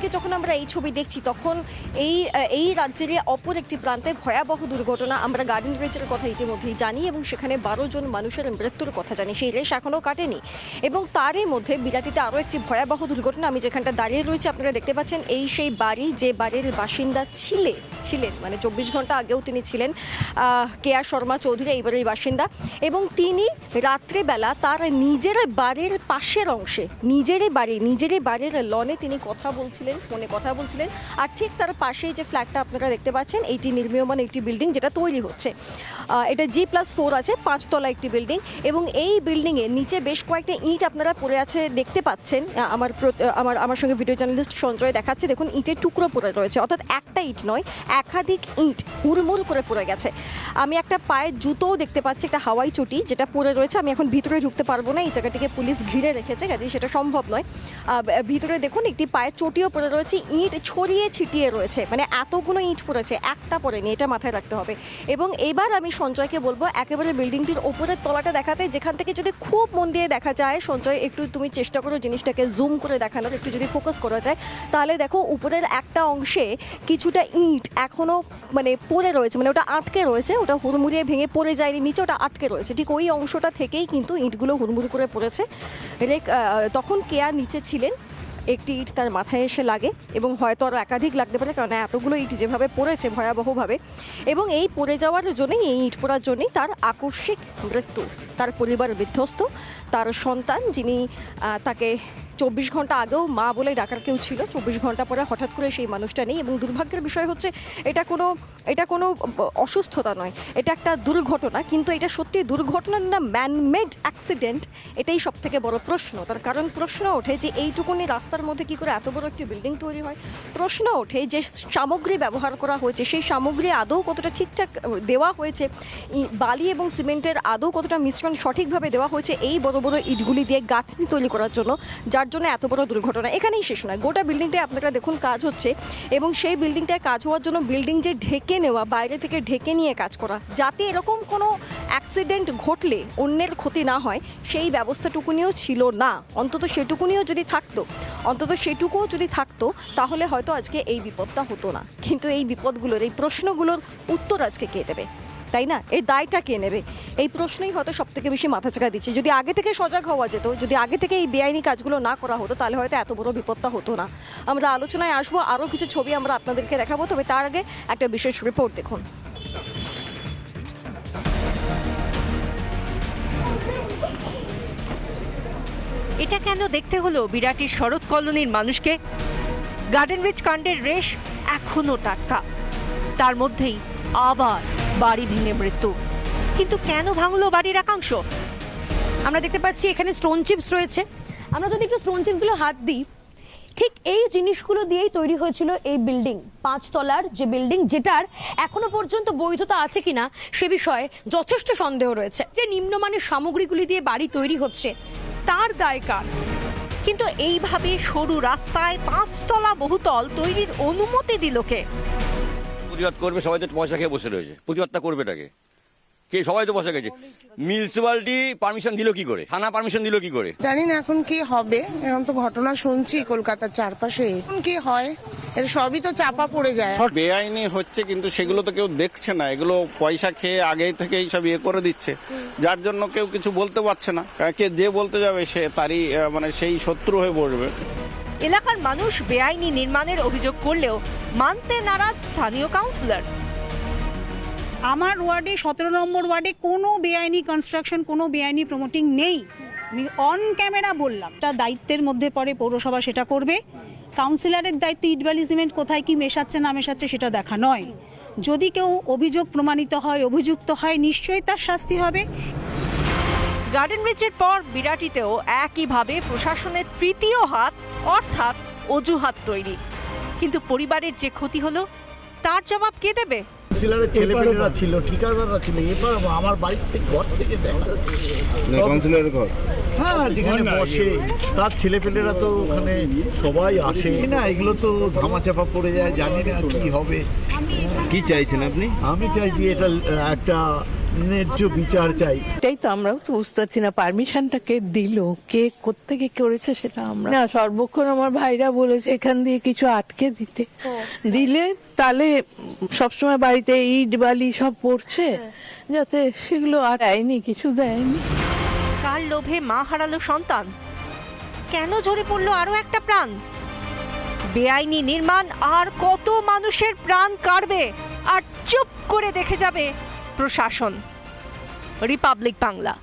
একদিকে যখন আমরা এই ছবি দেখছি, তখন এই এই রাজ্যের অপর একটি প্রান্তে ভয়াবহ দুর্ঘটনা। আমরা গার্ডেন রেঞ্জের কথা ইতিমধ্যেই জানি এবং সেখানে বারো জন মানুষের মৃত্যুর কথা জানি। সেই রেশ এখনও কাটেনি। এবং তারই মধ্যে বিরাটিতে আরও একটি ভয়াবহ দুর্ঘটনা আমি যেখানটা দাঁড়িয়ে রয়েছি, আপনারা দেখতে পাচ্ছেন, এই সেই বাড়ি, যে বাড়ির বাসিন্দা ছিলে ছিলেন মানে চব্বিশ ঘণ্টা আগেও তিনি ছিলেন কেয়া শর্মা চৌধুরী, এই বাড়ির বাসিন্দা। এবং তিনি রাত্রেবেলা তার নিজের বাড়ির পাশের অংশে, নিজেরই বাড়ি, নিজেরই বাড়ির লনে তিনি কথা বলছিলেন। ফোনে কথা বলছিলেন। আর ঠিক তার পাশেই যে ফ্ল্যাটটা আপনারা দেখতে পাচ্ছেন, এইটি নির্মীয়মান একটি বিল্ডিং যেটা তৈরি হচ্ছে। এটা জি প্লাস ফোর আছে, পাঁচতলা একটি বিল্ডিং এবং এই বিল্ডিংয়ে নিচে বেশ কয়েকটা ইট আপনারা পড়ে আছে দেখতে পাচ্ছেন। আমার আমার আমার সঙ্গে ভিডিও জার্নালিস্ট সঞ্জয় দেখাচ্ছে। দেখুন, ইটের টুকরো পড়ে রয়েছে, অর্থাৎ একটা ইট নয়, একাধিক ইট হুড়মুড় করে পড়ে গেছে। আমি একটা পায়ের জুতোও দেখতে পাচ্ছি, একটা হাওয়াই চটি যেটা পড়ে রয়েছে। আমি এখন ভিতরে ঢুকতে পারব না, এই জায়গাটিকে পুলিশ ঘিরে রেখেছে কাজে সেটা সম্ভব নয়। ভিতরে দেখুন, একটি পায়ের চটিও পড়ে রয়েছে, ইট ছড়িয়ে ছিটিয়ে রয়েছে। মানে এতগুলো ইট পড়েছে, একটা পড়েনি, এটা মাথায় রাখতে হবে। এবং এবার আমি সঞ্জয়কে বলব, একেবারে বিল্ডিংটির ওপরের তলাটা দেখাতে, যেখান থেকে যদি খুব মন দিয়ে দেখা যায়, সঞ্জয়, একটু তুমি চেষ্টা করো জিনিসটাকে জুম করে দেখানোর, একটু যদি ফোকাস করা যায়, তাহলে দেখো উপরের একটা অংশে কিছুটা ইট এখনও মানে পড়ে রয়েছে মানে ওটা আটকে রয়েছে, ওটা হুড়মুড়িয়ে ভেঙে পড়ে যায়নি, নিচে ওটা আটকে রয়েছে। ঠিক ওই অংশটা থেকেই কিন্তু ইটগুলো হুড়মুড়ি করে পড়েছে। তখন কেয়া নিচে ছিলেন? একটি ইট তার মাথায় এসে লাগে এবং হয়তো আরও একাধিক লাগতে পারে, কারণ এতগুলো ইট যেভাবে পড়েছে ভয়াবহভাবে। এবং এই পড়ে যাওয়ার জন্যই, এই ইট পড়ার জন্যই তার আকস্মিক মৃত্যু। তার পরিবার বিধ্বস্ত। তার সন্তান, যিনি তাকে চব্বিশ ঘণ্টা আগেও মা বলে ডাকার কেউ ছিল। চব্বিশ ঘণ্টা পরে হঠাৎ করে সেই মানুষটা নেই এবং দুর্ভাগ্যের বিষয় হচ্ছে, এটা কোনো এটা কোনো অসুস্থতা নয়। এটা একটা দুর্ঘটনা, কিন্তু এটা সত্যি দুর্ঘটনা না ম্যানমেড অ্যাক্সিডেন্ট এটাই সব থেকে বড় প্রশ্ন। তার কারণ প্রশ্ন ওঠে যে এইটুকুনি রাস্তার মধ্যে কি করে এত বড় একটি বিল্ডিং তৈরি হয়? প্রশ্ন ওঠে যে সামগ্রী ব্যবহার করা হয়েছে, সেই সামগ্রী আদৌ কতটা ঠিকঠাক দেওয়া হয়েছে? বালি এবং সিমেন্টের আদৌ কতটা মিশ্রণ সঠিকভাবে দেওয়া হয়েছে এই বড় বড় ইটগুলি দিয়ে গাঁথনি তৈরি করার জন্য, যার জন্য এত বড় দুর্ঘটনা। এখানেই শেষ নয়। গোটা বিল্ডিংটায় আপনারা দেখুন কাজ হচ্ছে এবং সেই বিল্ডিংটায় কাজ হওয়ার জন্য বিল্ডিং যে ঢেকে নেওয়া, বাইরে থেকে ঢেকে নিয়ে কাজ করা, যাতে এরকম কোনো অ্যাক্সিডেন্ট ঘটলে অন্যের ক্ষতি না হয়, সেই ব্যবস্থাটুকুনিও ছিল না। অন্তত সেটুকুনিও যদি থাকতো, অন্তত সেটুকুও যদি থাকতো, তাহলে হয়তো আজকে এই বিপদটা হতো না। কিন্তু এই বিপদগুলোর, এই প্রশ্নগুলোর উত্তর আজকে কে দেবে? তাই না? এই দায়টা কে নেবে? এই প্রশ্নই হয়তো সব থেকে বেশি মাথা চাকা দিচ্ছে। যদি আগে থেকে সজাগ হওয়া যেত, যদি আগে থেকে এই বেআইনি কাজগুলো না করা হতো, তাহলে হয়তো এত বড় বিপদটা হতো না। আমরা আলোচনায় আসব, আরও কিছু ছবি আমরা আপনাদেরকে দেখাবো, তবে তার আগে একটা বিশেষ রিপোর্ট দেখুন। এটা কেন দেখতে হলো বিরাটির শরৎ কলোনির মানুষকে? গার্ডেন রিচ কাণ্ডের রেশ এখনও টাটকা। তার মধ্যেই আবার বাড়ি ভেঙে মৃত্যু। কিন্তু কেন ভাঙলো বাড়ির একাংশ? আমরা দেখতে পাচ্ছি এখানে স্টোন চিপস রয়েছে। আমরা যদি একটু স্টোন চিপসগুলো হাত দিই, ঠিক এই জিনিসগুলো দিয়েই তৈরি হয়েছিল এই বিল্ডিং পাঁচতলার যে বিল্ডিং যেটার এখনও পর্যন্ত বৈধতা আছে কিনা সে বিষয়ে যথেষ্ট সন্দেহ রয়েছে। যে নিম্নমানের সামগ্রীগুলি দিয়ে বাড়ি তৈরি হচ্ছে, তার দায় কার? কিন্তু এইভাবে সরু রাস্তায় পাঁচতলা বহুতল তৈরির অনুমতি দিল কে? প্রতিবাদ করবে সবাই তো পয়সা খেয়ে বসে রয়েছে। প্রতিবাদটা করবে তাকে কে? সবাই তো বসে গেছে। মিউনিসিপ্যালিটি পারমিশন দিল কি করে? থানা পারমিশন দিল কি করে? জানি না এখন কি হবে। এরকম তো ঘটনা শুনছি কলকাতার চারপাশে। এখন কি হয়? এর সবই তো চাপা পড়ে যায়। সব বেআইনি হচ্ছে কিন্তু সেগুলো তো কেউ দেখছে না। এগুলো পয়সা খেয়ে আগে থেকে সব ইয়ে করে দিচ্ছে। যার জন্য কেউ কিছু বলতে পারছে না। কে যে বলতে যাবে সে তারই আহ, মানে সেই শত্রু হয়ে বসবে। এলাকার মানুষ বেআইনি নির্মাণের অভিযোগ করলেও মানতে নারাজ স্থানীয় কাউন্সিলর। আমার ওয়ার্ডে সতেরো নম্বর ওয়ার্ডে কোনো বেআইনি কনস্ট্রাকশন কোনো বেআইনি প্রমোটিং নেই। আমি অন ক্যামেরা বললাম তা দায়িত্বের মধ্যে পড়ে পৌরসভা সেটা করবে। কাউন্সিলরের দায়িত্ব ইটবালি সিমেন্ট কোথায়, কি মেশাচ্ছে, না মেশাচ্ছে সেটা দেখা নয়। যদি কেউ অভিযোগ প্রমাণিত হয়, অভিযুক্ত হয়, নিশ্চয়ই তার শাস্তি হবে। গার্ডেন ব্রিজের পর বিরাটিতেও একইভাবে প্রশাসনের তৃতীয় হাত অর্থাৎ অজুহাত তৈরি। কিন্তু পরিবারের যে ক্ষতি হলো তার জবাব কে দেবে? কাউন্সিলরের ছেলেপেলেরা ছিল ঠিকাদাররা ছিল এবার আমার বাড়ির থেকে ঘর থেকে দেখা কাউন্সিলরের ঘর? হ্যাঁ যেখানে বসে। তার ছেলেপেলেরা তো ওখানে সবাই আসে। না এগুলো তো ধামাচাপা পড়ে যায় জানি না কি হবে। কি চাইছেন আপনি? আমি চাইছি এটা একটা ন্যায্য বিচার চাই। এটাই তো আমরাও তো বুঝতে পারছি না পারমিশনটা কে দিল কে কোত্থেকে করেছে সেটা আমরা। না সর্বক্ষণ আমার ভাইরা বলেছে এখান দিয়ে কিছু আটকে দিতে। দিলে তাহলে সবসময় বাড়িতে ইট বালি সব পড়ছে যাতে সেগুলো আর দেয়নি কিছু দেয়নি। কার লোভে মা হারালো সন্তান? কেন ঝরে পড়ল আরও একটা প্রাণ? বেআইনি নির্মাণ আর কত মানুষের প্রাণ কাড়বে আর চুপ করে দেখে যাবে প্রশাসন রিপাবলিক বাংলা